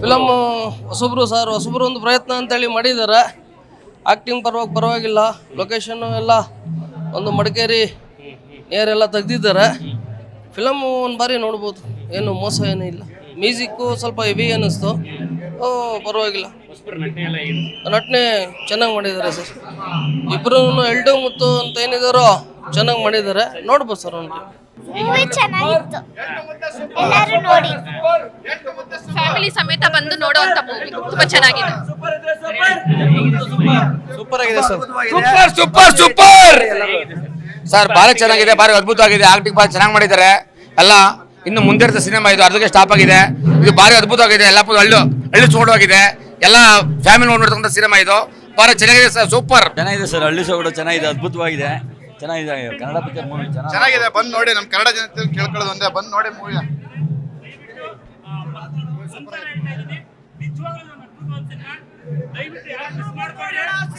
Film ಹೊಸಬ್ರು sir ಹೊಸಬ್ರು ಒಂದು ಪ್ರಯತ್ನ ಅಂತೇಳಿ ಮಾಡಿದ್ದಾರೆ ಆ್ಯಕ್ಟಿಂಗ್ ಪರವಾಗಿ ಪರವಾಗಿಲ್ಲ. ಲೊಕೇಶನ್ನು ಎಲ್ಲ ಒಂದು ಮಡಿಕೇರಿ ನೇರೆಲ್ಲ ತೆಗೆದಿದ್ದಾರೆ. ಫಿಲಮ್ ಒಂದು ಬಾರಿ ನೋಡ್ಬೋದು. ಏನು ಮೋಸ ಏನೂ ಇಲ್ಲ. ಮ್ಯೂಸಿಕ್ಕು ಸ್ವಲ್ಪ ಹೆವಿ ಅನ್ನಿಸ್ತು. ಓ ಪರವಾಗಿಲ್ಲ. ನಟನೆ ಚೆನ್ನಾಗಿ ಮಾಡಿದ್ದಾರೆ ಸರ್. ಇಬ್ಬರು ಎಲ್ಡು ಮುತ್ತು ಅಂತ ಏನಿದಾರೋ ಚೆನ್ನಾಗಿ ಮಾಡಿದ್ದಾರೆ. ನೋಡ್ಬೋದು ಸರ್ ಒಂದು ಚೆನ್ನಾಗಿತ್ತು. ಎಲ್ಲರೂ ನೋಡಿ. ಫ್ಯಾಮಿಲಿ ಸಮೇತ ಬಂದು ನೋಡುವಂತ ಮೂವಿ ತುಂಬಾ ಚೆನ್ನಾಗಿದೆ. ಸೂಪರ್ ಆಗಿದೆ sir. Super super super sir ಭಾರಿ ಚೆನ್ನಾಗಿದೆ ಭಾರಿ ಅದ್ಭುತವಾಗಿದೆ. ಆಕ್ಟಿಂಗ್ ಭಾರಿ ಚೆನ್ನಾಗಿ ಮಾಡಿದ್ದಾರೆ. ಎಲ್ಲ ಇನ್ನು ಮುಂದೆ ಸಿನಿಮಾ ಇದು. ಅರ್ಧಕ್ಕೆ ಸ್ಟಾಪ್ ಆಗಿದೆ. ಇದು ಭಾರಿ ಅದ್ಭುತವಾಗಿದೆ. ಎಲ್ಲ ಹಳ್ಳು ಹಳ್ಳಿ ಹೋಗಿದೆ ಎಲ್ಲ ಫ್ಯಾಮಿಲಿ ನೋಡ್ತಕ್ಕಂಥ ಸಿನಿಮಾ ಇದು. ಭಾರಿ ಚೆನ್ನಾಗಿದೆ ಸರ್ ಸೂಪರ್ ಚೆನ್ನಾಗಿದೆ ಸರ್ ಹಳ್ಳಿ ಸೊಗಡು ಚೆನ್ನಾಗಿದೆ ಅದ್ಭುತವಾಗಿದೆ. ಚೆನ್ನಾಗಿದೆ ಕನ್ನಡ ಪಿಕ್ಚರ್ ಮೂವಿ ಚೆನ್ನಾಗಿ ಚೆನ್ನಾಗಿದೆ ಬಂದ್ ನೋಡಿ ನಮ್ಮ ಕನ್ನಡ ಜನತೆ ಕೇಳ್ಕೊಳ್ಳೋದು ಒಂದೇ ಬಂದ್ ನೋಡಿ ಮೂವಿ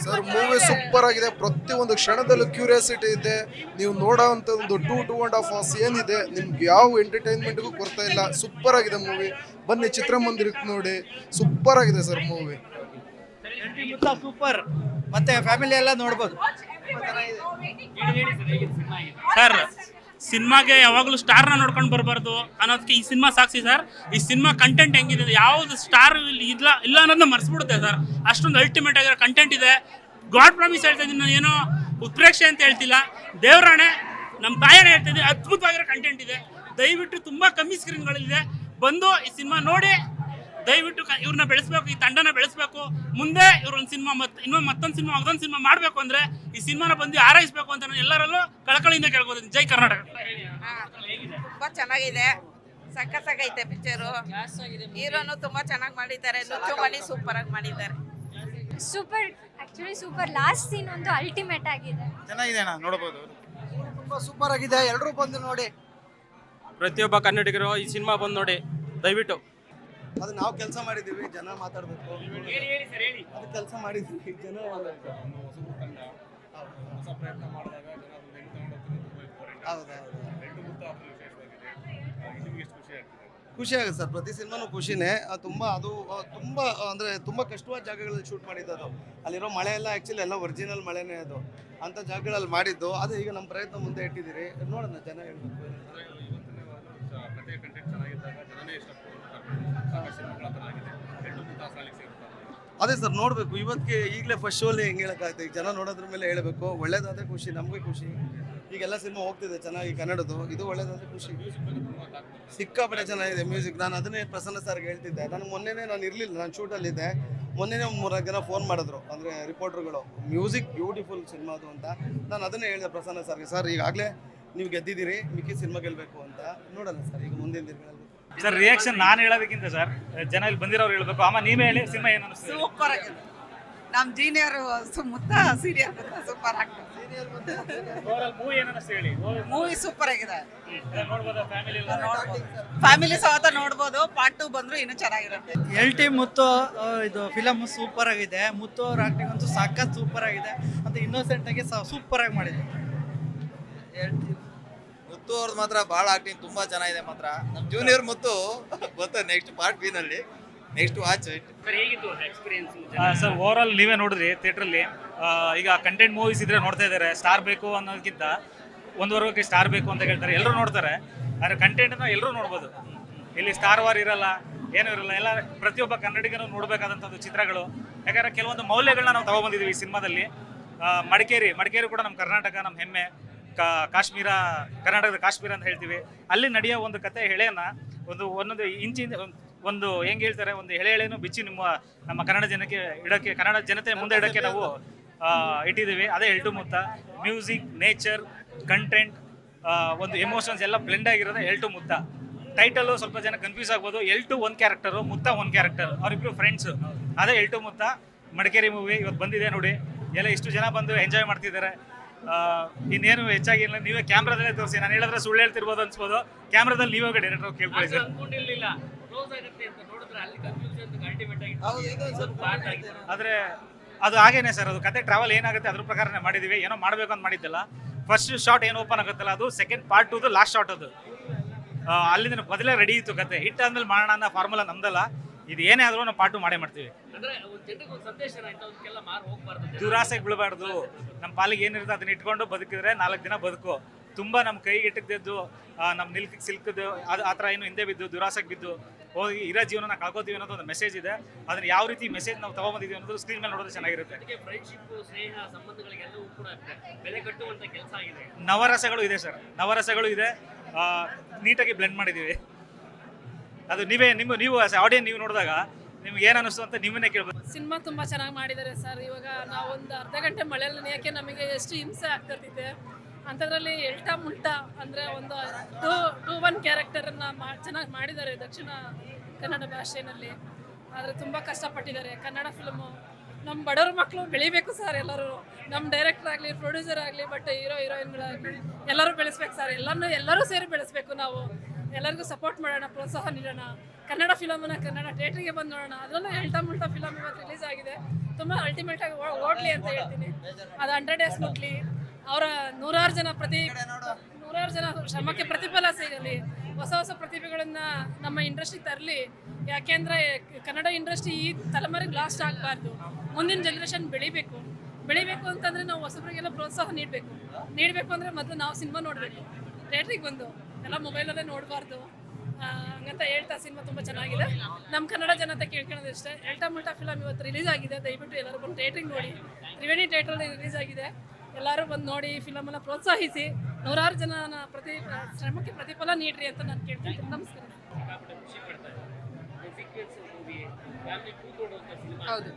ಸರ್ ಮೂವಿ ಸೂಪರ್ ಆಗಿದೆ. ಪ್ರತಿಯೊಂದು ಕ್ಷಣದಲ್ಲೂ ಕ್ಯೂರಿಯಾಸಿಟಿ ಇದೆ. ನೀವು ನೋಡೋವಂಥ ಒಂದು two two and half hours ಏನಿದೆ ನಿಮ್ಗೆ ಯಾವ ಎಂಟರ್ಟೈನ್ಮೆಂಟ್ಗೂ ಕೊರ್ತಾ ಇಲ್ಲ. ಸೂಪರ್ ಆಗಿದೆ ಮೂವಿ ಬನ್ನಿ ಚಿತ್ರಮಂದಿರಕ್ಕೆ ನೋಡಿ. ಸೂಪರ್ ಆಗಿದೆ ಸರ್ ಮೂವಿ ಸೂಪರ್. ಮತ್ತೆ ಫ್ಯಾಮಿಲಿ ಎಲ್ಲ ನೋಡ್ಬೋದು. ಸರ್ ಸಿನಿಮಾಗೆ ಯಾವಾಗಲೂ ಸ್ಟಾರ್ನ ನೋಡ್ಕೊಂಡು ಬರಬಾರ್ದು ಅನ್ನೋದಕ್ಕೆ ಈ ಸಿನಿಮಾ ಸಾಕ್ಷಿ ಸರ್ ಈ ಸಿನಿಮಾ ಕಂಟೆಂಟ್ ಹೆಂಗಿದೆ ಯಾವ್ದು ಸ್ಟಾರ್ ಇಲ್ಲ ಇಲ್ಲ ಅನ್ನೋದನ್ನ ಮರ್ಸ್ಬಿಡುತ್ತೆ ಸರ್ ಅಷ್ಟೊಂದು ಅಲ್ಟಿಮೇಟ್ ಆಗಿರೋ ಕಂಟೆಂಟ್ ಇದೆ. ಗಾಡ್ ಪ್ರಾಮಿಸ್ ಹೇಳ್ತಾ ಇದ್ದೀನಿ ನಾನು ಏನೋ ಉತ್ಪ್ರೇಕ್ಷೆ ಅಂತ ಹೇಳ್ತಿಲ್ಲ. ದೇವರಾಣೆ ನಮ್ಮ ತಾಯನೇ ಹೇಳ್ತಾ ಅದ್ಭುತವಾಗಿರೋ ಕಂಟೆಂಟ್ ಇದೆ. ದಯವಿಟ್ಟು ತುಂಬಾ ಕಮ್ಮಿ ಸ್ಕ್ರೀನ್ಗಳಿದೆ ಬಂದು ಈ ಸಿನಿಮಾ ನೋಡಿ ದಯವಿಟ್ಟು ಇವ್ರನ್ನ ಬೆಳೆಸ್ಬೇಕು ಈ ತಂಡನ ಬೆಳೆಸ್ಬೇಕು. ಮುಂದೆ ಇವ್ರೊಂದು ಸಿನಿಮಾ ಮತ್ತೆ ಇನ್ನೊಂದು ಮತ್ತೊಂದು ಸಿನಿಮಾ ಅದೊಂದು ಸಿನಿಮಾ ಮಾಡಬೇಕು ಅಂದ್ರೆ ಈ ಸಿನಿಮಾನ ಬಂದು ಆರೈಸ್ಬೇಕು ಅಂತ ನಾನು ಎಲ್ಲರಲ್ಲೂ ಕಳಕಳಿಯಿಂದ ಕೇಳ್ಕೊತೀನಿ. ಜೈ ಕರ್ನಾಟಕ. ತುಂಬಾ ಚೆನ್ನಾಗಿದೆ. ಸಕ್ಕತ್ತಾಗೈತೆ ಪಿಕ್ಚರು ಹೀರೋನು ತುಂಬಾ ಚೆನ್ನಾಗಿ ಮಾಡಿದ್ದಾರೆ. ನುಚ್ಚು ಮಣಿ ಸೂಪರ್ ಆಗಿ ಮಾಡಿದ್ದಾರೆ. Super actually super. Last scene ಒಂದು ಅಲ್ಟಿಮೇಟ್ ಆಗಿದೆ. ಚೆನ್ನಾಗಿದೆ ಅಣ್ಣ ನೋಡಬಹುದು ತುಂಬಾ ಸೂಪರ್ ಆಗಿದೆ. ಎಲ್ಲರೂ ಬಂದು ನೋಡಿ. ಪ್ರತಿಯೊಬ್ಬ ಕನ್ನಡಿಗರು ಈ ಸಿನಿಮಾ ಬಂದು ನೋಡಿ. ದಯವಿಟ್ಟು. ಅದು ನಾವು ಕೆಲಸ ಮಾಡಿದ್ದೀವಿ ಜನ ಮಾತಾಡಬೇಕು. ಅದು ಕೆಲಸ ಮಾಡಿದ್ದೀವಿ ಜನ ಖುಷಿ ಆಗುತ್ತೆ ಸರ್ ಪ್ರತಿ ಸಿನಿಮಾನು ಖುಷಿನೇ. ತುಂಬ ತುಂಬಾ ಅದು ತುಂಬ ಅಂದರೆ ತುಂಬ ಅಂದ್ರೆ ತುಂಬಾ ಕಷ್ಟವಾದ ಜಾಗಗಳಲ್ಲಿ ಶೂಟ್ ಮಾಡಿದ್ದು ಅದು. ಅಲ್ಲಿರೋ ಮಳೆ ಎಲ್ಲ ಆಕ್ಚುಲಿ ಎಲ್ಲ ಒರಿಜಿನಲ್ ಮಳೆನೇ ಅದು. ಅಂತ ಜಾಗಗಳಲ್ಲಿ ಮಾಡಿದ್ದು. ಅದು ಈಗ ನಮ್ಮ ಪ್ರಯತ್ನ ಮುಂದೆ ಇಟ್ಟಿದ್ದೀರಿ. ನೋಡೋಣ ಜನ ಹೇಳ್ಬೇಕು. ಅದೇ ಸರ್, ನೋಡಬೇಕು. ಇವತ್ತಿಗೆ ಈಗಲೇ ಫಸ್ಟ್ ಶೋಲಿ ಹೆಂಗೆ ಹೇಳೋಕ್ಕಾಗುತ್ತೆ ಈಗ ಜನ ನೋಡೋದ್ರ ಮೇಲೆ ಹೇಳಬೇಕು. ಒಳ್ಳೇದಾದ್ರೆ ಖುಷಿ, ನಮಗೆ ಖುಷಿ. ಈಗೆಲ್ಲ ಸಿನಿಮಾ ಹೋಗ್ತಿದೆ ಚೆನ್ನಾಗಿ ಕನ್ನಡದು ಇದು ಒಳ್ಳೇದಾದ್ರೆ ಖುಷಿ. ಸಿಕ್ಕಾಪಟ್ಟೆ ಚೆನ್ನಾಗಿದೆ ಮ್ಯೂಸಿಕ್. ನಾನು ಅದನ್ನೇ ಪ್ರಸನ್ನ ಸರ್ಗೆ ಹೇಳ್ತಿದ್ದೆ. ನಾನು ಮೊನ್ನೆನೇ ನಾನು ಇರಲಿಲ್ಲ, ನಾನು ಶೂಟಲ್ಲಿದ್ದೆ ಮೊನ್ನೆನೇ ಮೂರಾರು ಜನ ಫೋನ್ ಮಾಡಿದ್ರು. ಅಂದರೆ ರಿಪೋರ್ಟ್ರುಗಳು ಮ್ಯೂಸಿಕ್ ಬ್ಯೂಟಿಫುಲ್ ಸಿನಿಮಾದು ಅಂತ. ನಾನು ಅದನ್ನೇ ಹೇಳಿದೆ ಪ್ರಸನ್ನ ಸರ್ಗೆ ಸರ್ ಈಗಾಗಲೇ ನೀವು ಗೆದ್ದಿದ್ದೀರಿ. ಮಿಕ್ಕಿ ಸಿನಿಮಾ ಗೆಲ್ಲಬೇಕು ಅಂತ. ನೋಡೋಣ ಸರ್ ಈಗ ಮುಂದಿನ ದಿನಗಳಲ್ಲಿ. ಸರ್ ರಿಯಾಕ್ಷನ್ ನಾನು ಹೇಳೋದಕ್ಕಿಂತ ಸರ್ ಜನ ಇಲ್ಲಿ ಬಂದಿರೋರು ಹೇಳಬೇಕು. ಅಮ್ಮ ನೀವೇ ಹೇಳಿ ಸಿನಿಮಾ ಏನು ಅನಿಸ್ತು ಸೂಪರ್ ಆಗಿದೆ. ನಮ್ಮ ಜೀನಿಯರ್ ಮುತ್ತ ಸೀರಿಯಲ್ ಸೂಪರ್ ಆಗ್ತದೆ ಮೂವಿ ಏನು ಅನಿಸ್ತು ಹೇಳಿ? ಮೂವಿ ಸೂಪರ್ ಆಗಿದೆ. ನೋಡ್ಬೋದಾ? ಫ್ಯಾಮಿಲಿ ಫ್ಯಾಮಿಲಿ ನೋಡ್ಬೋದು. ಪಾರ್ಟ್ ಟು ಬಂದ್ರು ಇನ್ನೂ ಚೆನ್ನಾಗಿರುತ್ತೆ. ಎಲ್ ಟಿ ಮುತ್ತು ಆ, ಇದು ಫಿಲಮ್ ಸೂಪರ್ ಆಗಿದೆ. ಮುತ್ತು ಅವ್ರ ಆಕ್ಟಿಂಗ್ ಅಂತೂ ಸಖತ್ ಸೂಪರ್ ಆಗಿದೆ. ಮತ್ತೆ ಇನ್ನೋಸೆಂಟ್ ಆಗಿ ಸೂಪರ್ ಆಗಿ ಮಾಡಿದೆ ಮುತ್ತು ಅವ್ರದ್ದು ಮಾತ್ರ ಭಾಳ ಆಕ್ಟಿಂಗ್ ತುಂಬಾ ಚೆನ್ನಾಗಿದೆ ಮಾತ್ರ. ನಮ್ಮ ಜೂನಿಯರ್ ಮುತ್ತು ಗೊತ್ತ ನೆಕ್ಸ್ಟ್ ಪಾರ್ಟ್ ಬಿ ನಲ್ಲಿ? Next watch sir overall ನೀವೇ ನೋಡಿದ್ರಿ ಥಿಯೇಟ್ರಲ್ಲಿ ಈಗ ಕಂಟೆಂಟ್ ಮೂವೀಸ್ ಇದ್ರೆ ನೋಡ್ತಾ ಇದ್ದಾರೆ ಸ್ಟಾರ್ ಬೇಕು ಅನ್ನೋದಕ್ಕಿಂತ ಒಂದು ವರ್ಗಕ್ಕೆ ಸ್ಟಾರ್ ಬೇಕು ಅಂತ ಹೇಳ್ತಾರೆ. ಎಲ್ಲರೂ ನೋಡ್ತಾರೆ ಆದರೆ ಕಂಟೆಂಟ್ನ ಎಲ್ಲರೂ ನೋಡ್ಬೋದು. ಇಲ್ಲಿ ಸ್ಟಾರ್ ವಾರ್ ಇರಲ್ಲ ಏನೂ ಇರಲ್ಲ ಎಲ್ಲ ಪ್ರತಿಯೊಬ್ಬ ಕನ್ನಡಿಗನೂ ನೋಡಬೇಕಾದಂಥದ್ದು ಚಿತ್ರಗಳು. ಯಾಕಂದ್ರೆ ಕೆಲವೊಂದು ಮೌಲ್ಯಗಳನ್ನ ನಾವು ತಗೊಬಂದಿದ್ದೀವಿ ಈ ಸಿನಿಮಾದಲ್ಲಿ. ಮಡಿಕೇರಿ ಮಡಿಕೇರಿ ಕೂಡ ನಮ್ಮ ಕರ್ನಾಟಕ ನಮ್ಮ ಹೆಮ್ಮೆ. ಕಾ ಕಾಶ್ಮೀರ, ಕರ್ನಾಟಕದ ಕಾಶ್ಮೀರ ಅಂತ ಹೇಳ್ತೀವಿ. ಅಲ್ಲಿ ನಡೆಯೋ ಒಂದು ಕತೆ ಹೇಳೇನ, ಒಂದು ಒಂದೊಂದು ಇಂಚಿನ, ಒಂದು ಹೆಂಗೆ ಹೇಳ್ತಾರೆ, ಒಂದು ಎಳೆ ಎಳೆನೂ ಬಿಚ್ಚಿ ನಿಮ್ಮ, ನಮ್ಮ ಕನ್ನಡ ಜನಕ್ಕೆ ಇಡೋಕ್ಕೆ, ಕನ್ನಡ ಜನತೆ ಮುಂದೆ ಇಡೋಕ್ಕೆ ನಾವು ಇಟ್ಟಿದ್ದೀವಿ. ಅದೇ Eltu Mutta. Music, nature, content ಒಂದು ಎಮೋಷನ್ಸ್ ಎಲ್ಲ ಬ್ಲೆಂಡ್ ಆಗಿರೋದು ಎಲ್ಟು ಮುತ್ತ. ಟೈಟಲು ಸ್ವಲ್ಪ ಜನ ಕನ್ಫ್ಯೂಸ್ ಆಗ್ಬೋದು. ಎಲ್ ಟು ಒಂದು ಕ್ಯಾರೆಕ್ಟರು ಮುತ್ತ ಒಂದು ಕ್ಯಾರೆಕ್ಟರ್ ಅವರಿಬ್ರು ಫ್ರೆಂಡ್ಸು ಅದೇ ಎಲ್ಟು ಮುತ್ತ. ಮಡಿಕೇರಿ ಮೂವಿ ಇವತ್ತು ಬಂದಿದೆ ನೋಡಿ. ಎಲ್ಲ ಇಷ್ಟು ಜನ ಬಂದು ಎಂಜಾಯ್ ಮಾಡ್ತಿದ್ದಾರೆ. ಇನ್ನೇನು ಹೆಚ್ಚಾಗಿ ಇಲ್ಲ ನೀವೇ ಕ್ಯಾಮ್ರಾದಲ್ಲೇ ತೋರಿಸಿ. ನಾನು ಹೇಳಿದ್ರೆ ಸುಳ್ಳು ಹೇಳ್ತಿರ್ಬೋದು ಅನ್ಸ್ಬೋದು. ಕ್ಯಾಮ್ರಾದಲ್ಲಿ ನೀವೇ ಡೈರೆಕ್ಟರ್ ಕೇಳ್ಕೊಳ್ಳಿ ಸರ್. ಆದ್ರೆ ಅದು ಹಾಗೇನೆ ಸರ್. ಅದು ಕತೆ ಟ್ರಾವೆಲ್ ಏನಾಗುತ್ತೆ ಅದ್ರ ಪ್ರಕಾರನೇ ಮಾಡಿದೀವಿ ಏನೋ ಮಾಡಬೇಕು ಅಂತ ಮಾಡಿದ್ದಲ್ಲ. ಫಸ್ಟ್ ಶಾಟ್ ಏನು ಓಪನ್ ಆಗುತ್ತಲ್ಲ ಅದು second part two last shot ಅದು. ಅಲ್ಲಿಂದ ಮೊದಲೇ ರೆಡಿ ಇತ್ತು ಕತೆ. ಹಿಟ್ ಅಂದ್ಮೇಲೆ ಮಾಡೋಣ ಅನ್ನೋ ಫಾರ್ಮುಲಾ ನಮ್ದಲ್ಲ. ಇದು ಏನೇ ಆದ್ರೂ ನಾವು ಪಾಟು ಮಾಡೇ ಮಾಡ್ತೀವಿ. ದುರಾಸೆಗೆ ಬೀಳಬಾರ್ದು. ನಮ್ಮ ಪಾಲಿಗೆ ಏನಿರುತ್ತೆ ಅದನ್ನ ಇಟ್ಕೊಂಡು ಬದುಕಿದ್ರೆ ನಾಲ್ಕು ದಿನ ಬದುಕು. ತುಂಬ ನಮ್ಮ ಕೈಗೆ ಇಟ್ಟಿದ್ದು ನಮ್ಮ ನಿಲ್ಕ್ ಸಿಲ್ಕದ್ದು ಅದು ಆ ಥರ ಏನು ಹಿಂದೆ ಬಿದ್ದು ದುರಾಸೆಗೆ ಬಿದ್ದು ಹೋಗಿ ಇರೋ ಜೀವನ ಕಳ್ಕೊತೀವಿ ಅನ್ನೋದು ಒಂದು ಮೆಸೇಜ್ ಇದೆ. ಅದನ್ನ ಯಾವ ರೀತಿ ಮೆಸೇಜ್ ನಾವು ತಗೊಂಬಂದಿದ್ದೀವಿ ಅನ್ನೋದು ಸ್ಕ್ರೀನ್ ಮೇಲೆ ನೋಡೋದು ಚೆನ್ನಾಗಿರುತ್ತೆ. ನವರಸಗಳು ಇದೆ ಸರ್. ನವರಸಗಳು ಇದೆ. ನೀಟಾಗಿ ಬ್ಲೆಂಡ್ ಮಾಡಿದ್ದೀವಿ ಅದು ನೀವೇ ನಿಮ್ಮ ನೀವು ಆಡಿಯನ್ ನೀವು ನೋಡಿದಾಗ ನಿಮ್ಗೆ ಏನು ಅನಿಸ್ತು ಅಂತ ನಿಮ್ಮನ್ನೇ ಕೇಳ್ಬೋದು. ಸಿನಿಮಾ ತುಂಬ ಚೆನ್ನಾಗಿ ಮಾಡಿದ್ದಾರೆ ಸರ್. ಇವಾಗ ನಾವು ಒಂದು ಅರ್ಧ ಗಂಟೆ ಮಳೆಯಲ್ಲಿ ಯಾಕೆ ನಮಗೆ ಎಷ್ಟು ಹಿಂಸೆ ಆಗ್ತಿದೆ. ಅಂಥದ್ರಲ್ಲಿ ಎಲ್ಟಾ ಮುಲ್ಟಾ ಅಂದರೆ ಒಂದು ಟೂ ಟೂ ಒನ್ ಕ್ಯಾರೆಕ್ಟರನ್ನು ಮಾ ಚೆನ್ನಾಗಿ ಮಾಡಿದ್ದಾರೆ ದಕ್ಷಿಣ ಕನ್ನಡ ಭಾಷೆಯಲ್ಲಿ ಆದರೆ ತುಂಬ ಕಷ್ಟಪಟ್ಟಿದ್ದಾರೆ. ಕನ್ನಡ ಫಿಲ್ಮು ನಮ್ಮ ಬಡವ್ರ ಮಕ್ಕಳು ಬೆಳಿಬೇಕು ಸರ್ ಎಲ್ಲರೂ. ನಮ್ಮ ಡೈರೆಕ್ಟರ್ ಆಗಲಿ ಪ್ರೊಡ್ಯೂಸರ್ ಆಗಲಿ ಬಟ್ ಹೀರೋ ಹೀರೋಯಿನ್ಗಳಾಗಲಿ ಎಲ್ಲರೂ ಬೆಳೆಸ್ಬೇಕು ಸರ್. ಎಲ್ಲರೂ ಎಲ್ಲರೂ ಸೇರಿ ಬೆಳೆಸ್ಬೇಕು ನಾವು. ಎಲ್ಲರಿಗೂ ಸಪೋರ್ಟ್ ಮಾಡೋಣ, ಪ್ರೋತ್ಸಾಹ ನೀಡೋಣ. ಕನ್ನಡ ಫಿಲಮನ್ನ ಕನ್ನಡ ಥಿಯೇಟ್ರಿಗೆ ಬಂದು ನೋಡೋಣ. ಅದರಲ್ಲೂ ಎಲ್ಟಾ ಮುಲ್ಟಾ ಫಿಲಮ್ ಇವತ್ತು ರಿಲೀಸ್ ಆಗಿದೆ. ತುಂಬ ಅಲ್ಟಿಮೇಟ್ ಆಗಿ ಓಡ್ಲಿ ಅಂತ ಹೇಳ್ತೀನಿ. ಅದು ಹಂಡ್ರೆಡ್ ಡೇಸ್ ಮುಟ್ಲಿ. ಅವರ ನೂರಾರು ಜನ ಪ್ರತಿ ನೂರಾರು ಜನ ಶ್ರಮಕ್ಕೆ ಪ್ರತಿಫಲ ಸಿಗಲಿ. ಹೊಸ ಹೊಸ ಪ್ರತಿಭೆಗಳನ್ನ ನಮ್ಮ ಇಂಡಸ್ಟ್ರಿ ತರಲಿ. ಯಾಕೆಂದ್ರೆ ಕನ್ನಡ ಇಂಡಸ್ಟ್ರಿ ಈ ತಲೆಮಾರಿಗೆ ಲಾಸ್ಟ್ ಆಗಬಾರ್ದು. ಮುಂದಿನ ಜನ್ರೇಷನ್ ಬೆಳಿಬೇಕು. ಬೆಳಿಬೇಕು ಅಂತಂದ್ರೆ ನಾವು ಹೊಸಬರಿಗೆಲ್ಲ ಪ್ರೋತ್ಸಾಹ ನೀಡಬೇಕು. ನೀಡಬೇಕು ಅಂದ್ರೆ ಮೊದಲು ನಾವು ಸಿನಿಮಾ ನೋಡಬೇಕು. ಥಿಯೇಟ್ರಿಗೆ ಬಂದು. ಎಲ್ಲ ಮೊಬೈಲಲ್ಲೇ ನೋಡಬಾರ್ದು. ಹಂಗಂತ ಹೇಳ್ತಾ ಸಿನಿಮಾ ತುಂಬ ಚೆನ್ನಾಗಿದೆ. ನಮ್ಮ ಕನ್ನಡ ಜನತೆ ಕೇಳ್ಕೊಳ್ಳೋದು ಇಷ್ಟೇ ಎಲ್ಟಾ ಮುಲ್ಟಾ ಫಿಲಮ್ ಇವತ್ತು ರಿಲೀಸ್ ಆಗಿದೆ. ದಯವಿಟ್ಟು ಎಲ್ಲರೂ ಬಂದು ಥಿಯೇಟ್ರಿಗೆ ನೋಡಿ. ತ್ರಿವೇಣಿ ಥಿಯೇಟ್ರಲ್ಲಿ ರಿಲೀಸ್ ಆಗಿದೆ. ಎಲ್ಲರೂ ಬಂದು ನೋಡಿ ಫಿಲಮನ್ನು ಪ್ರೋತ್ಸಾಹಿಸಿ. ನೂರಾರು ಜನನ ಪ್ರತಿ ಶ್ರಮಕ್ಕೆ ಪ್ರತಿಫಲ ನೀಡ್ರಿ ಅಂತ ನಾನು ಕೇಳ್ತೀನಿ. ನಮಸ್ಕಾರ. ಹೌದು.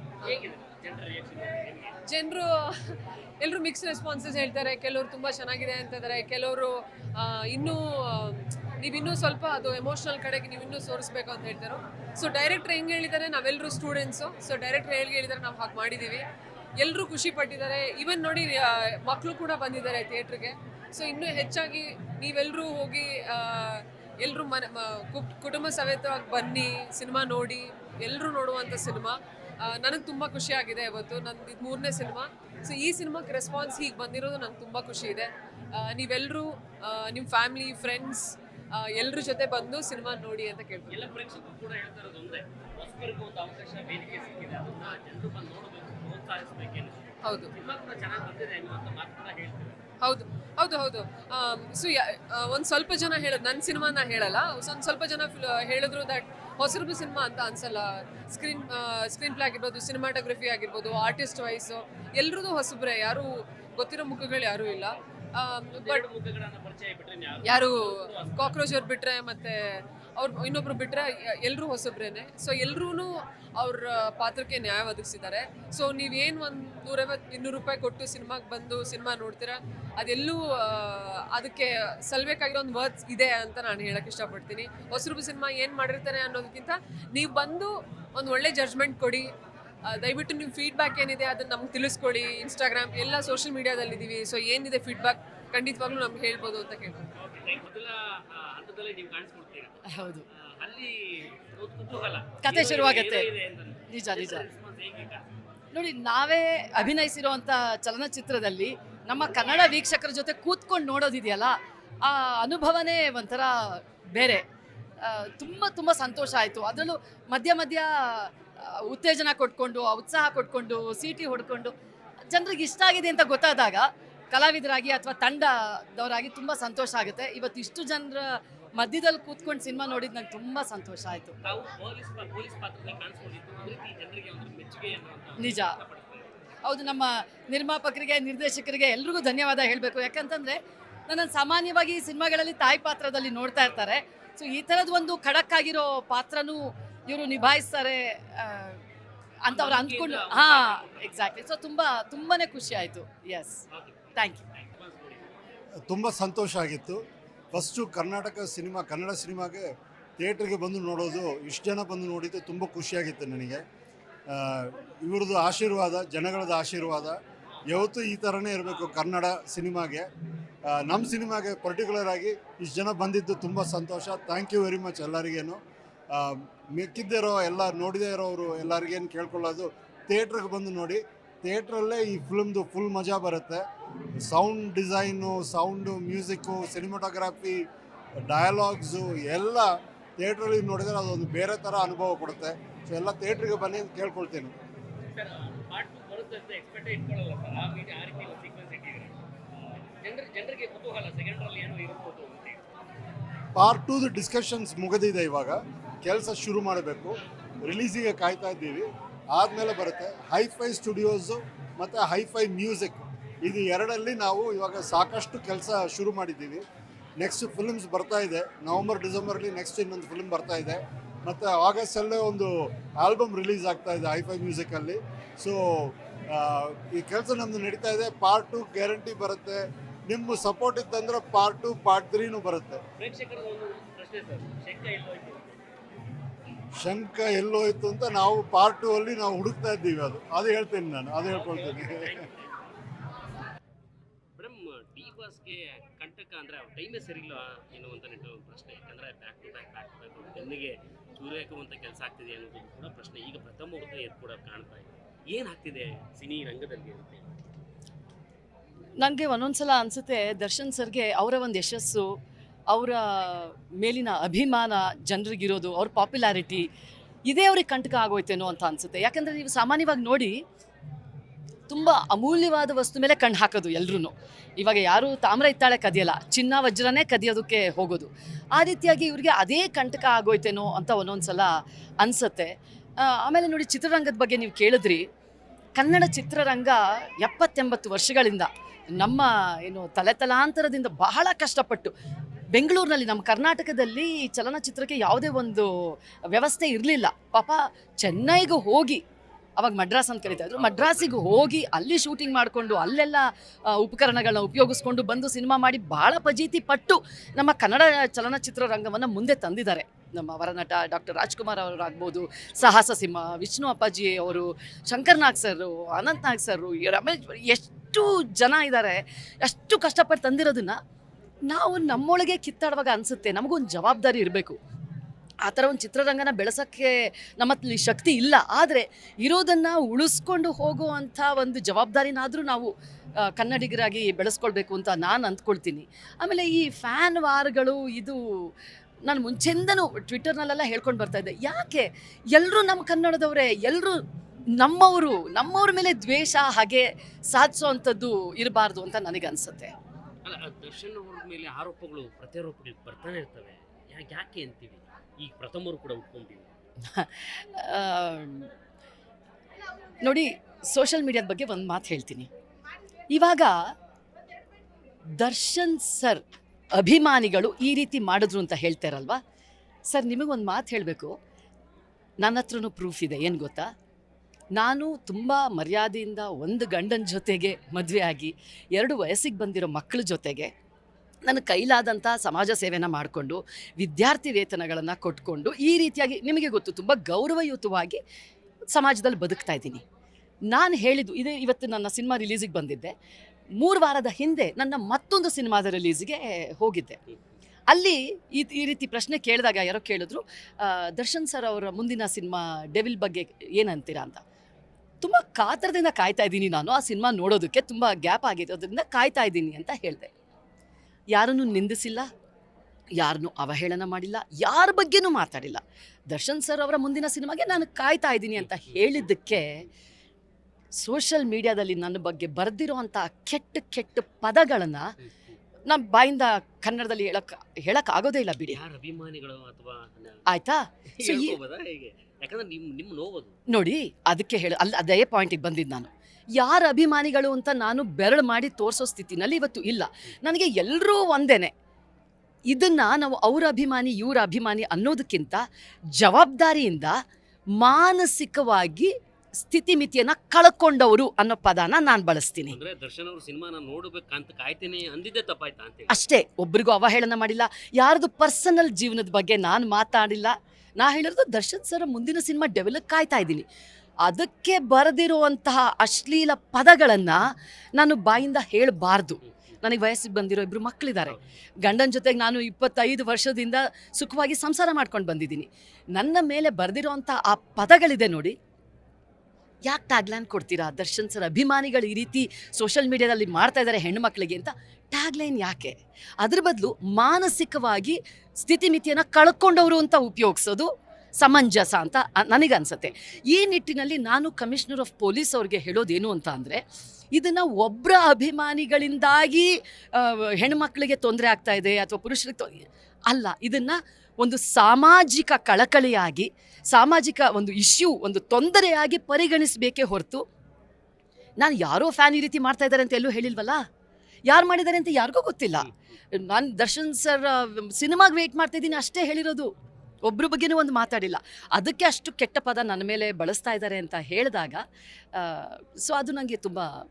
ಜನರು ಎಲ್ಲರೂ ಮಿಕ್ಸ್ ರೆಸ್ಪಾನ್ಸಸ್ ಹೇಳ್ತಾರೆ, ಕೆಲವರು ತುಂಬ ಚೆನ್ನಾಗಿದೆ ಅಂತಿದ್ದಾರೆ ಕೆಲವರು ಇನ್ನೂ ನೀವಿನ್ನೂ ಸ್ವಲ್ಪ ಅದು ಎಮೋಷ್ನಲ್ ಕಡೆಗೆ ನೀವು ಇನ್ನೂ ಸೋರಿಸ್ಬೇಕು ಅಂತ ಹೇಳ್ತಾರೆ. ಸೊ ಡೈರೆಕ್ಟ್ರ್ ಹೆಂಗೆ ಹೇಳಿದ್ದಾರೆ ನಾವೆಲ್ಲರೂ ಸ್ಟೂಡೆಂಟ್ಸು ಸೊ ಡೈರೆಕ್ಟ್ರ್ ಹೇಗೆ ಹೇಳಿದ್ದಾರೆ ನಾವು ಹಾಗೆ ಮಾಡಿದ್ದೀವಿ ಎಲ್ಲರೂ ಖುಷಿ ಪಟ್ಟಿದ್ದಾರೆ. ಈವನ್ ನೋಡಿ ಮಕ್ಕಳು ಕೂಡ ಬಂದಿದ್ದಾರೆ ಥಿಯೇಟ್ರಿಗೆ ಸೊ ಇನ್ನೂ ಹೆಚ್ಚಾಗಿ ನೀವೆಲ್ಲರೂ ಹೋಗಿ ಎಲ್ಲರೂ ಮನೆ ಕುಟುಂಬ ಸಮೇತವಾಗಿ ಬನ್ನಿ, ಸಿನಿಮಾ ನೋಡಿ ಎಲ್ಲರೂ ನೋಡುವಂಥ ಸಿನಿಮಾ. ನನಗೆ ತುಂಬ ಖುಷಿ ಆಗಿದೆ ಇವತ್ತು. ನಂದು ಇದು ಮೂರನೇ ಸಿನಿಮಾ. ಸೊ ಈ ಸಿನಿಮಾಕ್ಕೆ ರೆಸ್ಪಾನ್ಸ್ ಹೀಗೆ ಬಂದಿರೋದು ನಂಗೆ ತುಂಬ ಖುಷಿ ಇದೆ. ನೀವೆಲ್ಲರೂ ನಿಮ್ಮ ಫ್ಯಾಮಿಲಿ ಫ್ರೆಂಡ್ಸ್ ಎಲ್ಲರ ಜೊತೆ ಬಂದು ಸಿನಿಮಾ ನೋಡಿ ಅಂತ ಕೇಳ್ತೀನಿ ಹೌದು. ಸಿನಿಮಾ ಹೌದು ಹೌದು ಹೌದು. ಸೊ ಒಂದು ಸ್ವಲ್ಪ ಜನ ಹೇಳೋದು ನನ್ನ ಸಿನಿಮಾನ ಹೇಳಲ್ಲ. ಒಂದು ಸ್ವಲ್ಪ ಜನ ಹೇಳಿದ್ರು ದಟ್ ಹೊಸರಬು ಸಿನಿಮಾ ಅಂತ ಅನ್ಸಲ್ಲ. ಸ್ಕ್ರೀನ್ ಸ್ಕ್ರೀನ್ ಪ್ಲೇ ಆಗಿರ್ಬೋದು ಸಿನಿಮಾಟೋಗ್ರಫಿ ಆಗಿರ್ಬೋದು ಆರ್ಟಿಸ್ಟ್ ವೈಸ್ ಎಲ್ರದ್ದು ಹೊಸಬ್ರೆ. ಯಾರು ಗೊತ್ತಿರೋ ಮುಖಗಳು ಯಾರೂ ಇಲ್ಲ. ಬಟ್ ಯಾರು ಕಾಕ್ರೋಚ್ ಅವ್ರು ಬಿಟ್ರೆ ಮತ್ತೆ ಅವ್ರು ಇನ್ನೊಬ್ರು ಬಿಟ್ರೆ ಎಲ್ಲರೂ ಹೊಸಬ್ರೇನೆ. ಸೊ ಎಲ್ರೂ ಅವ್ರ ಪಾತ್ರಕ್ಕೆ ನ್ಯಾಯ ಒದಗಿಸಿದ್ದಾರೆ. ಸೊ ನೀವೇನು ಒಂದು ನೂರೈವತ್ತು ಇನ್ನೂರು ರೂಪಾಯಿ ಕೊಟ್ಟು ಸಿನಿಮಾಗೆ ಬಂದು ಸಿನಿಮಾ ನೋಡ್ತೀರಾ, ಅದೆಲ್ಲೂ ಅದಕ್ಕೆ ಸಲ್ಬೇಕಾಗಿರೋ ಒಂದು ವರ್ತ್ ಇದೆ ಅಂತ ನಾನು ಹೇಳಕ್ಕೆ ಇಷ್ಟಪಡ್ತೀನಿ. ಹೊಸರು ಸಿನಿಮಾ ಏನು ಮಾಡಿರ್ತಾರೆ ಅನ್ನೋದಕ್ಕಿಂತ ನೀವು ಬಂದು ಒಂದು ಒಳ್ಳೆ ಜಡ್ಜ್ಮೆಂಟ್ ಕೊಡಿ. ದಯವಿಟ್ಟು ನಿಮ್ಮ ಫೀಡ್ಬ್ಯಾಕ್ ಏನಿದೆ ಅದನ್ನು ನಮ್ಗೆ ತಿಳಿಸ್ಕೊಡಿ. ಇನ್ಸ್ಟಾಗ್ರಾಮ್ ಎಲ್ಲ ಸೋಷಿಯಲ್ ಮೀಡಿಯಾದಲ್ಲಿದ್ದೀವಿ ಸೊ ಏನಿದೆ ಫೀಡ್ಬ್ಯಾಕ್ ಖಂಡಿತವಾಗ್ಲೂ ನಮ್ಗೆ ಹೇಳ್ಬೋದು ಅಂತ ಹೇಳ್ಬೋದು ಮೊದಲ ಆ, ನೀವು ಕಾಣಿಸ್ಕೊಡ್ತೀರಾ ಹೌದು. ಅಲ್ಲಿ ಒಂದು ಕುತೂಹಲ. ಕತೆ ಶುರುವಾಗತ್ತೆ. ನಿಜ ನಿಜ. ನೋಡಿ ನಾವೇ ಅಭಿನಯಿಸಿರುವಂಥ ಚಲನಚಿತ್ರದಲ್ಲಿ ನಮ್ಮ ಕನ್ನಡ ವೀಕ್ಷಕರ ಜೊತೆ ಕೂತ್ಕೊಂಡು ನೋಡೋದಿದೆಯಲ್ಲ ಆ ಅನುಭವನೇ ಒಂಥರ ಬೇರೆ. ತುಂಬ ತುಂಬ ಸಂತೋಷ ಆಯಿತು. ಅದರಲ್ಲೂ ಮಧ್ಯ ಮಧ್ಯ ಉತ್ತೇಜನ ಕೊಟ್ಕೊಂಡು ಉತ್ಸಾಹ ಕೊಟ್ಕೊಂಡು ಸೀಟಿ ಹೊಡ್ಕೊಂಡು ಜನರಿಗೆ ಇಷ್ಟ ಆಗಿದೆ ಅಂತ ಗೊತ್ತಾದಾಗ ಕಲಾವಿದರಾಗಿ ಅಥವಾ ತಂಡದವರಾಗಿ ತುಂಬ ಸಂತೋಷ ಆಗುತ್ತೆ. ಇವತ್ತು ಇಷ್ಟು ಜನರ ಮಧ್ಯದಲ್ಲಿ ಕೂತ್ಕೊಂಡು ಸಿನಿಮಾ ನೋಡಿದ್ದು ನಂಗೆ ತುಂಬ ಸಂತೋಷ ಆಯಿತು. ನಿಜ. ಹೌದು ನಮ್ಮ ನಿರ್ಮಾಪಕರಿಗೆ ನಿರ್ದೇಶಕರಿಗೆ ಎಲ್ರಿಗೂ ಧನ್ಯವಾದ ಹೇಳಬೇಕು. ಯಾಕಂತಂದರೆ ನನ್ನನ್ನು ಸಾಮಾನ್ಯವಾಗಿ ಈ ಸಿನಿಮಾಗಳಲ್ಲಿ ತಾಯಿ ಪಾತ್ರದಲ್ಲಿ ನೋಡ್ತಾ ಇರ್ತಾರೆ. ಸೊ ಈ ಥರದ ಒಂದು ಖಡಕ್ ಆಗಿರೋ ಪಾತ್ರನೂ ಇವರು ನಿಭಾಯಿಸ್ತಾರೆ ಅಂತ ಅವ್ರು ಅಂದ್ಕೊಂಡು ಹಾಂ ಎಕ್ಸಾಕ್ಟ್ಲಿ ಸೊ ತುಂಬ ತುಂಬಾ ಖುಷಿ ಆಯಿತು. ಎಸ್ ಥ್ಯಾಂಕ್ ಯು ತುಂಬ ಸಂತೋಷ ಆಗಿತ್ತು. ಫಸ್ಟು ಕರ್ನಾಟಕ ಸಿನಿಮಾ, ಕನ್ನಡ ಸಿನಿಮಾಗೆ ಥಿಯೇಟ್ರಿಗೆ ಬಂದು ನೋಡೋದು, ಇಷ್ಟು ಜನ ಬಂದು ನೋಡಿದ್ದು ತುಂಬ ಖುಷಿಯಾಗಿತ್ತು ನನಗೆ. ಇವ್ರದ್ದು ಆಶೀರ್ವಾದ, ಜನಗಳದ್ದು ಆಶೀರ್ವಾದ, ಯಾವತ್ತೂ ಈ ಥರನೇ ಇರಬೇಕು ಕನ್ನಡ ಸಿನಿಮಾಗೆ. ನಮ್ಮ ಸಿನಿಮಾಗೆ ಪರ್ಟಿಕ್ಯುಲರ್ ಆಗಿ ಇಷ್ಟು ಜನ ಬಂದಿದ್ದು ತುಂಬ ಸಂತೋಷ. ಥ್ಯಾಂಕ್ ಯು ವೆರಿ ಮಚ್ ಎಲ್ಲರಿಗೇನು. ಮೆಕ್ಕಿದ್ದೇ ಇರೋ ಎಲ್ಲ, ನೋಡಿದೇ ಇರೋರು ಎಲ್ಲರಿಗೇನು ಕೇಳ್ಕೊಳ್ಳೋದು, ಥಿಯೇಟ್ರಿಗೆ ಬಂದು ನೋಡಿ, ಥಿಯೇಟ್ರಲ್ಲೇ ಈ ಫಿಲ್ಮ್ದು ಫುಲ್ ಮಜಾ ಬರುತ್ತೆ. Sound design sound music cinematography dialogues ಎಲ್ಲ ಥಿಯೇಟ್ರಲ್ಲಿ ನೋಡಿದರೆ ಅದೊಂದು ಬೇರೆ ಥರ ಅನುಭವ ಕೊಡುತ್ತೆ. ಸೊ ಎಲ್ಲ ಥಿಯೇಟ್ರಿಗೆ ಬನ್ನಿ ಅಂತ ಕೇಳ್ಕೊಳ್ತೀನಿ. ಪಾರ್ಟ್ ಟೂದು ಡಿಸ್ಕಷನ್ಸ್ ಮುಗಿದಿದೆ ಇವಾಗ. ಕೆಲಸ ಶುರು ಮಾಡಬೇಕು. ರಿಲೀಸಿಗೆ ಕಾಯ್ತಾ ಇದ್ದೀವಿ. ಆದಮೇಲೆ ಬರುತ್ತೆ. ಹೈಫೈ ಸ್ಟುಡಿಯೋಸು ಮತ್ತು ಹೈಫೈ ಮ್ಯೂಸಿಕ್ ಇದು ಎರಡಲ್ಲಿ ನಾವು ಇವಾಗ ಸಾಕಷ್ಟು ಕೆಲಸ ಶುರು ಮಾಡಿದ್ದೀವಿ. ನೆಕ್ಸ್ಟ್ ಫಿಲ್ಮ್ಸ್ ಬರ್ತಾ ಇದೆ. ನವಂಬರ್ ಡಿಸೆಂಬರ್ಲಿ ನೆಕ್ಸ್ಟ್ ಇನ್ನೊಂದು ಫಿಲ್ಮ್ ಬರ್ತಾ ಇದೆ. ಮತ್ತು ಆಗಸ್ಟಲ್ಲೇ ಒಂದು ಆಲ್ಬಮ್ ರಿಲೀಸ್ ಆಗ್ತಾ ಇದೆ ಹೈಫೈ ಮ್ಯೂಸಿಕಲ್ಲಿ ಸೊ ಈ ಕೆಲಸ ನಮ್ಮದು ನಡೀತಾ ಇದೆ. ಪಾರ್ಟ್ ಟು ಗ್ಯಾರಂಟಿ ಬರುತ್ತೆ. ನಿಮ್ಮ ಸಪೋರ್ಟ್ ಇತ್ತಂದ್ರೆ ಪಾರ್ಟ್ ಟು ಪಾರ್ಟ್ ತ್ರೀನೂ ಬರುತ್ತೆ. ಶಂಕ ಎಲ್ಲೋಯ್ತು ಅಂತ. ನಾವು ಪಾರ್ಟ್ ಟೂ ಅಲ್ಲಿ ನಾವು ಹುಡುಕ್ತಾ ಇದ್ದೀವಿ ಅದು. ಅದು ಹೇಳ್ತೀನಿ ನಾನು. ಅದು ಹೇಳ್ಕೊಳ್ತೀನಿ. ಬಾಸ್ಗೆ ಕಂಟಕ ಅಂದ್ರೆ ಟೈಮೇ ಸರಿಯಿಲ್ಲ ಏನು ಅಂತ ಒಂದು ಪ್ರಶ್ನೆ. ಯಾಕಂದ್ರೆ back to back back to back ಬೆನ್ನಿಗೆ ಚೂರು ಹಾಕುವಂತ ಕೆಲಸ ಆಗ್ತಿದೆ ಅನ್ನೋದು ಕೂಡ ಪ್ರಶ್ನೆ. ಈಗ ಪ್ರಥಮ ಮುಹೂರ್ತ ಎದ್ದು ಕೂಡ ಕಾಣ್ತಾ ಇದೆ. ಏನಾಗ್ತಿದೆ ಸಿನಿ ರಂಗದಲ್ಲಿ ಅಂತ. ನನಗೆ ಒಂದೊಂದ್ಸಲ ಅನಿಸುತ್ತೆ, ದರ್ಶನ್ ಸರ್ಗೆ ಅವರ ಒಂದು ಯಶಸ್ಸು, ಅವರ ಮೇಲಿನ ಅಭಿಮಾನ ಜನರಿಗಿರೋದು, ಅವ್ರ ಪಾಪ್ಯುಲಾರಿಟಿ ಇದೇ ಅವ್ರಿಗೆ ಕಂಟಕ ಆಗೋಯ್ತೇನೋ ಅಂತ ಅನಿಸುತ್ತೆ. ಯಾಕಂದರೆ ನೀವು ಸಾಮಾನ್ಯವಾಗಿ ನೋಡಿ ತುಂಬ ಅಮೂಲ್ಯವಾದ ವಸ್ತು ಮೇಲೆ ಕಣ್ಣು ಹಾಕೋದು ಎಲ್ಲರೂ ಇವಾಗ ಯಾರು ತಾಮ್ರ ಇತ್ತಾಳೆ ಕದಿಯಲ್ಲ, ಚಿನ್ನ ವಜ್ರನೇ ಕದಿಯೋದಕ್ಕೆ ಹೋಗೋದು. ಆ ರೀತಿಯಾಗಿ ಇವರಿಗೆ ಅದೇ ಕಂಟಕ ಆಗೋಯ್ತೇನೋ ಅಂತ ಒಂದೊಂದ್ಸಲ ಅನಿಸುತ್ತೆ. ಆಮೇಲೆ ನೋಡಿ ಚಿತ್ರರಂಗದ ಬಗ್ಗೆ ನೀವು ಕೇಳಿದ್ರಿ. ಕನ್ನಡ ಚಿತ್ರರಂಗ ಎಪ್ಪತ್ತೆಂಬತ್ತು ವರ್ಷಗಳಿಂದ ನಮ್ಮ, ಏನು ತಲೆ ತಲಾಂತರದಿಂದ ಬಹಳ ಕಷ್ಟಪಟ್ಟು ಬೆಂಗಳೂರಿನಲ್ಲಿ ನಮ್ಮ ಕರ್ನಾಟಕದಲ್ಲಿ ಚಲನಚಿತ್ರಕ್ಕೆ ಯಾವುದೇ ಒಂದು ವ್ಯವಸ್ಥೆ ಇರಲಿಲ್ಲ. ಪಾಪ, ಚೆನ್ನೈಗೆ ಹೋಗಿ ಅವಾಗ ಮಡ್ರಾಸ್ ಅಂತ ಕರಿತಾ ಇದ್ರು. ಮಡ್ರಾಸಿಗೆ ಹೋಗಿ ಅಲ್ಲಿ ಶೂಟಿಂಗ್ ಮಾಡಿಕೊಂಡು ಅಲ್ಲೆಲ್ಲ ಉಪಕರಣಗಳನ್ನ ಉಪಯೋಗಿಸ್ಕೊಂಡು ಬಂದು ಸಿನಿಮಾ ಮಾಡಿ ಭಾಳ ಫಜೀತಿ ಪಟ್ಟು ನಮ್ಮ ಕನ್ನಡ ಚಲನಚಿತ್ರ ರಂಗವನ್ನು ಮುಂದೆ ತಂದಿದ್ದಾರೆ. ನಮ್ಮ ವರನಟ ಡಾಕ್ಟರ್ ರಾಜ್ಕುಮಾರ್ ಅವರಾಗ್ಬೋದು ಸಾಹಸ ಸಿಂಹ ವಿಷ್ಣು ಅಪ್ಪಾಜಿ ಅವರು ಶಂಕರ್ ನಾಗ್ ಸರು ಅನಂತ್ ನಾಗ್ ಸರು ರಮೇಶ್ ಎಷ್ಟು ಜನ ಇದ್ದಾರೆ ಎಷ್ಟು ಕಷ್ಟಪಟ್ಟು ತಂದಿರೋದನ್ನ ನಾವು ನಮ್ಮೊಳಗೆ ಕಿತ್ತಾಡುವಾಗ ಅನಿಸುತ್ತೆ. ನಮಗೊಂದು ಜವಾಬ್ದಾರಿ ಇರಬೇಕು. ಆ ಥರ ಒಂದು ಚಿತ್ರರಂಗನ ಬೆಳೆಸೋಕ್ಕೆ ನಮ್ಮಲ್ಲಿ ಶಕ್ತಿ ಇಲ್ಲ. ಆದರೆ ಇರೋದನ್ನು ಉಳಿಸ್ಕೊಂಡು ಹೋಗುವಂಥ ಒಂದು ಜವಾಬ್ದಾರಿನಾದರೂ ನಾವು ಕನ್ನಡಿಗರಾಗಿ ಬೆಳೆಸ್ಕೊಳ್ಬೇಕು ಅಂತ ನಾನು ಅಂದ್ಕೊಳ್ತೀನಿ. ಆಮೇಲೆ ಈ ಫ್ಯಾನ್ ವಾರ್ಗಳು ಇದು ನಾನು ಮುಂಚೆಯಿಂದನೂ ಟ್ವಿಟರ್ನಲ್ಲೆಲ್ಲ ಹೇಳ್ಕೊಂಡು ಬರ್ತಾ ಇದ್ದೆ. ಯಾಕೆ? ಎಲ್ಲರೂ ನಮ್ಮ ಕನ್ನಡದವರೇ ಎಲ್ಲರೂ ನಮ್ಮವರು, ನಮ್ಮವ್ರ ಮೇಲೆ ದ್ವೇಷ ಹಾಗೆ ಸಾಧಿಸೋ ಅಂಥದ್ದು ಇರಬಾರ್ದು ಅಂತ ನನಗನ್ಸುತ್ತೆ. ಅಲ್ಲ, ದರ್ಶನ್ ಅವ್ರ ಮೇಲೆ ಆರೋಪಗಳು, ಪ್ರತ್ಯಾರೋಪಗಳು ಬರ್ತಾನೆ ಇರ್ತವೆ. ಯಾಕೆ ಅಂತೀವಿ ಈಗ ಪ್ರಥಮರು ಕೂಡ ಉಟ್ಕೊಂಡಿವಿ ನೋಡಿ ಸೋಷಲ್ ಮೀಡಿಯಾದ ಬಗ್ಗೆ ಒಂದು ಮಾತು ಹೇಳ್ತೀನಿ. ಇವಾಗ ದರ್ಶನ್ ಸರ್ ಅಭಿಮಾನಿಗಳು ಈ ರೀತಿ ಮಾಡಿದ್ರು ಅಂತ ಹೇಳ್ತಾರಲ್ವಾ ಸರ್ ನಿಮಗೊಂದು ಮಾತು ಹೇಳಬೇಕು. ನನ್ನ ಹತ್ರನೂ ಪ್ರೂಫ್ ಇದೆ, ಏನು ಗೊತ್ತಾ? ನಾನು ತುಂಬ ಮರ್ಯಾದೆಯಿಂದ ಒಂದು ಗಂಡನ ಜೊತೆಗೆ ಮದುವೆ ಆಗಿ, ಎರಡು ವಯಸ್ಸಿಗೆ ಬಂದಿರೋ ಮಕ್ಕಳ ಜೊತೆಗೆ ನನ್ನ ಕೈಲಾದಂಥ ಸಮಾಜ ಸೇವೆನ ಮಾಡಿಕೊಂಡು, ವಿದ್ಯಾರ್ಥಿ ವೇತನಗಳನ್ನು ಕೊಟ್ಕೊಂಡು, ಈ ರೀತಿಯಾಗಿ ನಿಮಗೆ ಗೊತ್ತು, ತುಂಬ ಗೌರವಯುತವಾಗಿ ಸಮಾಜದಲ್ಲಿ ಬದುಕ್ತಾ ಇದ್ದೀನಿ. ನಾನು ಹೇಳಿದ್ದು ಇದೇ ಇವತ್ತು ನನ್ನ ಸಿನಿಮಾ ರಿಲೀಸಿಗೆ ಬಂದಿದ್ದೆ. ಮೂರು ವಾರದ ಹಿಂದೆ ನನ್ನ ಮತ್ತೊಂದು ಸಿನಿಮಾದ ರಿಲೀಸ್ಗೆ ಹೋಗಿದ್ದೆ. ಅಲ್ಲಿ ಈ ಈ ರೀತಿ ಪ್ರಶ್ನೆ ಕೇಳಿದಾಗ ಯಾರೋ ಕೇಳಿದ್ರು ದರ್ಶನ್ ಸರ್ ಅವರ ಮುಂದಿನ ಸಿನಿಮಾ ಡೆವಿಲ್ ಬಗ್ಗೆ ಏನಂತೀರಾ ಅಂತ. ತುಂಬ ಕಾತರದಿಂದ ಕಾಯ್ತಾ ಇದ್ದೀನಿ ನಾನು, ಆ ಸಿನಿಮಾ ನೋಡೋದಕ್ಕೆ ತುಂಬ ಗ್ಯಾಪ್ ಆಗಿದೆ, ಅದರಿಂದ ಕಾಯ್ತಾ ಇದ್ದೀನಿ ಅಂತ ಹೇಳಿದೆ. ಯಾರನ್ನು ನಿಂದಿಸಿಲ್ಲ ಯಾರನ್ನು ಅವಹೇಳನ ಮಾಡಿಲ್ಲ ಯಾರ ಬಗ್ಗೆನೂ ಮಾತಾಡಿಲ್ಲ. ದರ್ಶನ್ ಸರ್ ಅವರ ಮುಂದಿನ ಸಿನಿಮಾಗೆ ನಾನು ಕಾಯ್ತಾ ಇದ್ದೀನಿ ಅಂತ ಹೇಳಿದ್ದಕ್ಕೆ ಸೋಷಿಯಲ್ ಮೀಡಿಯಾದಲ್ಲಿ ನನ್ನ ಬಗ್ಗೆ ಬರೆದಿರೋವಂಥ ಕೆಟ್ಟ ಕೆಟ್ಟ ಪದಗಳನ್ನು ನಮ್ಮ ಬಾಯಿಂದ ಕನ್ನಡದಲ್ಲಿ ಹೇಳಕ್ ಹೇಳಕ್ ಆಗೋದೇ ಇಲ್ಲ ಬಿಡಿ. ಅಭಿಮಾನಿಗಳು ಅಥವಾ ಆಯ್ತಾ? ಯಾಕಂದ್ರೆ ನೋಡಿ ಅದಕ್ಕೆ ಹೇಳ ಅಲ್ಲಿ ಅದೇ ಪಾಯಿಂಟಿಗೆ ಬಂದಿದ್ದು ನಾನು. ಯಾರ ಅಭಿಮಾನಿಗಳು ಅಂತ ನಾನು ಬೆರಳು ಮಾಡಿ ತೋರಿಸೋ ಸ್ಥಿತಿನಲ್ಲಿ ಇವತ್ತು ಇಲ್ಲ. ನನಗೆ ಎಲ್ಲರೂ ಒಂದೇನೆ. ಇದನ್ನು ನಾವು ಅವರ ಅಭಿಮಾನಿ ಇವರ ಅಭಿಮಾನಿ ಅನ್ನೋದಕ್ಕಿಂತ ಜವಾಬ್ದಾರಿಯಿಂದ ಮಾನಸಿಕವಾಗಿ ಸ್ಥಿತಿಮಿತಿಯನ್ನ ಕಳ್ಕೊಂಡವರು ಅನ್ನೋ ಪದನ ನಾನು ಬಳಸ್ತೀನಿ. ದರ್ಶನ್ ಅವ್ರ ನೋಡ್ಬೇಕಂತ ಅಂದಿದ್ದೆ ತಪ್ಪಾಯ್ತಾ ಅಂತ ಅಷ್ಟೇ ಒಬ್ರಿಗೂ ಅವಹೇಳನ ಮಾಡಿಲ್ಲ. ಯಾರ್ದು ಪರ್ಸನಲ್ ಜೀವನದ ಬಗ್ಗೆ ನಾನು ಮಾತಾಡಿಲ್ಲ. ನಾ ಹೇಳಿರೋದು ದರ್ಶನ್ ಸರ್ ಮುಂದಿನ ಸಿನಿಮಾ ಡೆವಲಪ್ ಕಾಯ್ತಾ ಇದ್ದೀನಿ. ಅದಕ್ಕೆ ಬರೆದಿರುವಂತಹ ಅಶ್ಲೀಲ ಪದಗಳನ್ನು ನಾನು ಬಾಯಿಂದ ಹೇಳಬಾರ್ದು. ನನಗೆ ವಯಸ್ಸಿಗೆ ಬಂದಿರೋ ಇಬ್ಬರು ಮಕ್ಕಳಿದ್ದಾರೆ ಗಂಡನ ಜೊತೆಗೆ ನಾನು ಇಪ್ಪತ್ತೈದು ವರ್ಷದಿಂದ ಸುಖವಾಗಿ ಸಂಸಾರ ಮಾಡ್ಕೊಂಡು ಬಂದಿದ್ದೀನಿ. ನನ್ನ ಮೇಲೆ ಬರೆದಿರೋವಂಥ ಆ ಪದಗಳಿದೆ ನೋಡಿ. ಯಾಕೆ ಟ್ಯಾಗ್ಲೈನ್ ಕೊಡ್ತೀರಾ? ದರ್ಶನ್ ಸರ್ ಅಭಿಮಾನಿಗಳು ಈ ರೀತಿ ಸೋಷಲ್ ಮೀಡಿಯಾದಲ್ಲಿ ಮಾಡ್ತಾ ಇದ್ದಾರೆ ಹೆಣ್ಣು ಮಕ್ಕಳಿಗೆ ಅಂತ. ಟ್ಯಾಗ್ಲೈನ್ ಯಾಕೆ? ಅದ್ರ ಬದಲು ಮಾನಸಿಕವಾಗಿ ಸ್ಥಿತಿಮಿತಿಯನ್ನು ಕಳ್ಕೊಂಡವರು ಅಂತ ಉಪಯೋಗಿಸೋದು ಸಮಂಜಸ ಅಂತ ನನಗನ್ಸುತ್ತೆ. ಈ ನಿಟ್ಟಿನಲ್ಲಿ ನಾನು ಕಮಿಷನರ್ ಆಫ್ ಪೊಲೀಸ್ ಅವ್ರಿಗೆ ಹೇಳೋದೇನು ಅಂತ ಅಂದರೆ, ಇದನ್ನು ಒಬ್ಬರ ಅಭಿಮಾನಿಗಳಿಂದಾಗಿ ಹೆಣ್ಮಕ್ಳಿಗೆ ತೊಂದರೆ ಆಗ್ತಾ ಇದೆ ಅಥವಾ ಪುರುಷರಿಗೆ ತೊ, ಅಲ್ಲ, ಇದನ್ನು ಒಂದು ಸಾಮಾಜಿಕ ಕಳಕಳಿಯಾಗಿ, ಸಾಮಾಜಿಕ ಒಂದು ಇಶ್ಯೂ, ಒಂದು ತೊಂದರೆಯಾಗಿ ಪರಿಗಣಿಸಬೇಕೇ ಹೊರತು, ನಾನು ಯಾರೋ ಫ್ಯಾನ್ ಈ ರೀತಿ ಮಾಡ್ತಾ ಇದ್ದಾರೆ ಅಂತ ಎಲ್ಲೂ ಹೇಳಿಲ್ವಲ್ಲ? ಯಾರು ಮಾಡಿದ್ದಾರೆ ಅಂತ ಯಾರಿಗೂ ಗೊತ್ತಿಲ್ಲ. ನಾನು ದರ್ಶನ್ ಸರ್ ಸಿನಿಮಾಗೆ ವೆಯ್ಟ್ ಮಾಡ್ತಾ ಇದ್ದೀನಿ ಅಷ್ಟೇ ಹೇಳಿರೋದು. ಒಬ್ಬರ ಬಗ್ಗೆನೂ ಒಂದು ಮಾತಾಡಿಲ್ಲ. ಅದಕ್ಕೆ ಅಷ್ಟು ಕೆಟ್ಟ ಪದ ನನ್ನ ಮೇಲೆ ಬಳಸ್ತಾ ಇದ್ದಾರೆ ಅಂತ ಹೇಳಿದಾಗ ಸೊ ಅದು ನನಗೆ ತುಂಬ